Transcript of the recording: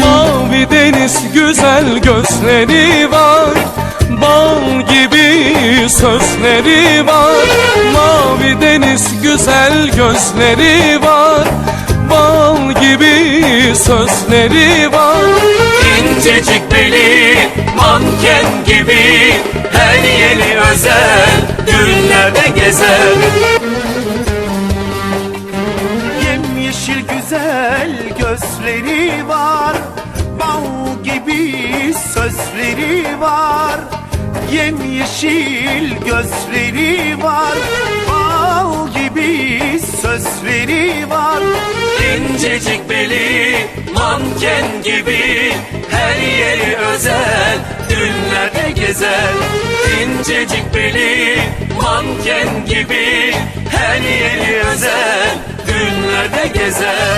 Mavi deniz güzel gözleri var. Bal gibi sözleri var. Mavi deniz güzel gözleri var. Bal gibi sözleri var. İncecik beli manken gibi Her yeri özel günlerde gezer Yemyeşil güzel gözleri var. Bal gibi sözleri var. Yemyeşil gözleri var. Bal gibi sözleri var. İncecik beli manken gibi Her yeri özel günlerde gezer. İncecik beli manken gibi Her yeri özel günlerde gezer Sen sen